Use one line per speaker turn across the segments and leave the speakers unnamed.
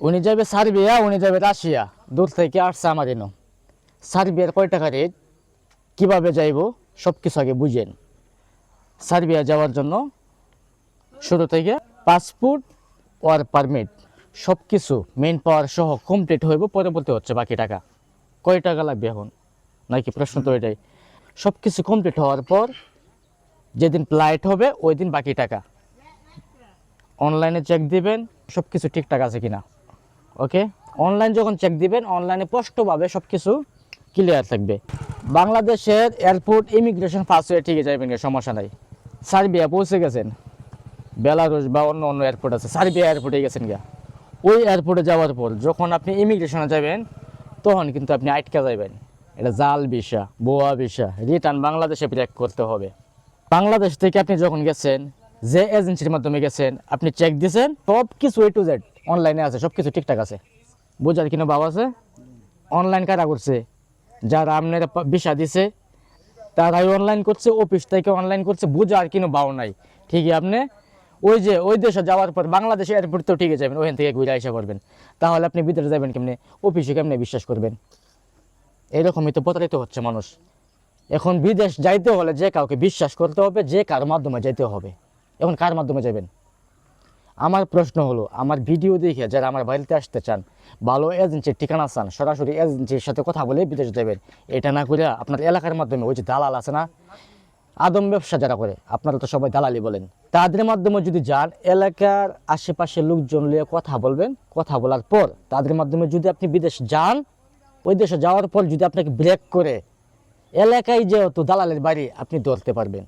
উনি যাবে সার্বিয়া, উনি যাবে রাশিয়া। দূর থেকে আসছে আমার এনো সার্বিয়ার কয় টাকা রেট কীভাবে যাইব? সব কিছু আগে বুঝেন। সার্বিয়া যাওয়ার জন্য শুরু থেকে পাসপোর্ট ওয়ার পারমিট সব কিছু মেন পাওয়ার সহ কমপ্লিট হইব, পরবর্তী হচ্ছে বাকি টাকা। কয় টাকা লাগবে এখন? নাকি প্রশ্ন তো এটাই। সব কিছু কমপ্লিট হওয়ার পর যেদিন ফ্লাইট হবে ওই দিন বাকি টাকা। অনলাইনে চেক দিবেন সব কিছু ঠিকঠাক আছে কিনা। ওকে অনলাইন যখন চেক দিবেন অনলাইনে স্পষ্টভাবে সব কিছু ক্লিয়ার থাকবে। বাংলাদেশের এয়ারপোর্ট ইমিগ্রেশন পাস হয়ে ঠিক যাবেন সমস্যা নাই। সার্বিয়া পৌঁছে গেছেন। বেলারুশ বা অন্য অন্য এয়ারপোর্ট আছে, সার্বিয়া এয়ারপোর্টে গেছেন গিয়া। ওই এয়ারপোর্টে যাওয়ার পর যখন আপনি ইমিগ্রেশনে যাবেন, তখন কিন্তু আপনি আটকা যাবেন এটা জাল ভিসা, বোয়া ভিসা রিটার্ন বাংলাদেশে ব্রেক করতে হবে। বাংলাদেশ থেকে আপনি যখন গেছেন, যে এজেন্সির মাধ্যমে গেছেন, আপনি চেক দিয়েছেন সব কিছু এ টু জেড অনলাইনে আছে সব কিছু ঠিকঠাক আছে। বোঝার কিনা ভাব আছে? অনলাইন কারা করছে? যারা আপনার ভিসা দিছে, তারাই অনলাইন করছে অফিস থেকে অনলাইন করছে, বোঝার কোনো বাও নাই। ঠিকই আপনি? ওই যে, ওই দেশে যাওয়ার পর বাংলাদেশ এয়ারপোর্ট তো ঠিকই যাবেন ওখান থেকে ঘুরে আসা করবেন। তাহলে আপনি বিদেশে যাবেন কেমনে? অফিসে কেমনে বিশ্বাস করবেন? এরকমই তো প্রতারিত হচ্ছে মানুষ। এখন বিদেশ যাইতে হলে যে কাউকে বিশ্বাস করতে হবে, যে কার মাধ্যমে যাইতে হবে। এখন কার মাধ্যমে যাবেন? আমার প্রশ্ন হলো, আমার ভিডিও দেখে যারা আমার বাড়িতে আসতে চান, ভালো এজেন্সির ঠিকানা চান, সরাসরি এজেন্সির সাথে কথা বলে বিদেশ দেবেন এটা না করে আপনার এলাকার মাধ্যমে ওই যে দালাল আছে না, আদম ব্যবসা যারা করে, আপনারা তো সবাই দালালি বলেন, তাদের মাধ্যমে যদি যান, এলাকার আশেপাশে লোকজন নিয়ে কথা বলবেন, কথা বলার পর তাদের মাধ্যমে যদি আপনি বিদেশ যান, ওই দেশে যাওয়ার পর যদি আপনাকে ব্রেক করে, এলাকায় যেহেতু দালালের বাড়ি, আপনি ধরতে পারবেন।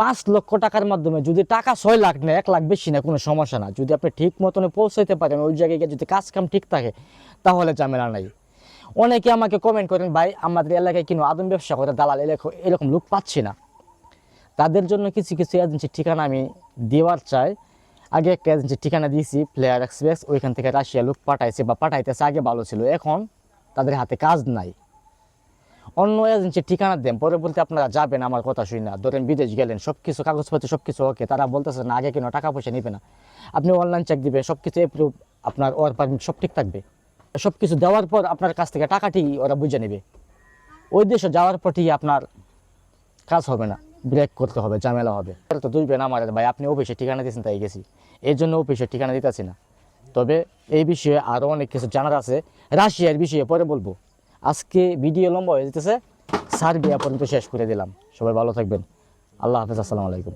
পাঁচ লক্ষ টাকার মাধ্যমে যদি টাকা ছয় লাখ না এক লাখ বেশি না কোনো সমস্যা না। যদি আপনি ঠিক মতনে পৌঁছাইতে পারেন, ওই জায়গায় গিয়ে যদি কাজ কাম ঠিক থাকে, তাহলে ঝামেলা নাই। অনেকে আমাকে কমেন্ট করেন, ভাই, আমাদের এলাকায় কিনো আদম ব্যবসা করে? দালাল এলাকা এরকম লোক পাচ্ছি না। তাদের জন্য কিছু কিছু এজেন্সির ঠিকানা আমি দেওয়ার চাই। আগে একটা এজেন্সির ঠিকানা দিয়েছি প্লেয়ার এক্সপ্রেস ওইখান থেকে রাশিয়া লোক পাঠাইছে বা পাঠাইতেছে, আগে ভালো ছিল। এখন তাদের হাতে কাজ নাই। অন্য এজেন্সির ঠিকানা দেন, পরে বলতে আপনারা যাবেন, আমার কথা শুনি না। ধরেন বিদেশ গেলেন সব কিছু কাগজপত্র সব কিছু ওকে তারা বলতেছে না, আগে কেন টাকা পয়সা নিবে না। আপনি অনলাইন চেক দিবেন সব কিছু এপ্রুভ আপনার ওয়ার পারমিট সব ঠিক থাকবে। সব কিছু দেওয়ার পর আপনার কাছ থেকে টাকাটি ওরা বুঝে নেবে। ওই দেশে যাওয়ার পর ঠিকই আপনার কাজ হবে না ব্রেক করতে হবে, ঝামেলা হবে। তো দুইবেন আমার, ভাই, আপনি অফিসে ঠিকানা দিয়েছেন, তাই গেছি। এই জন্য অফিসে ঠিকানা দিতেছি না। তবে এই বিষয়ে আরও অনেক কিছু জানার আছে। রাশিয়ার বিষয়ে পরে বলব। আজকে ভিডিও লম্বা হয়ে যেতেছে সার্বিয়া পর্যন্ত শেষ করে দিলাম। সবাই ভালো থাকবেন। আল্লাহ হাফেজ, আসসালামু আলাইকুম।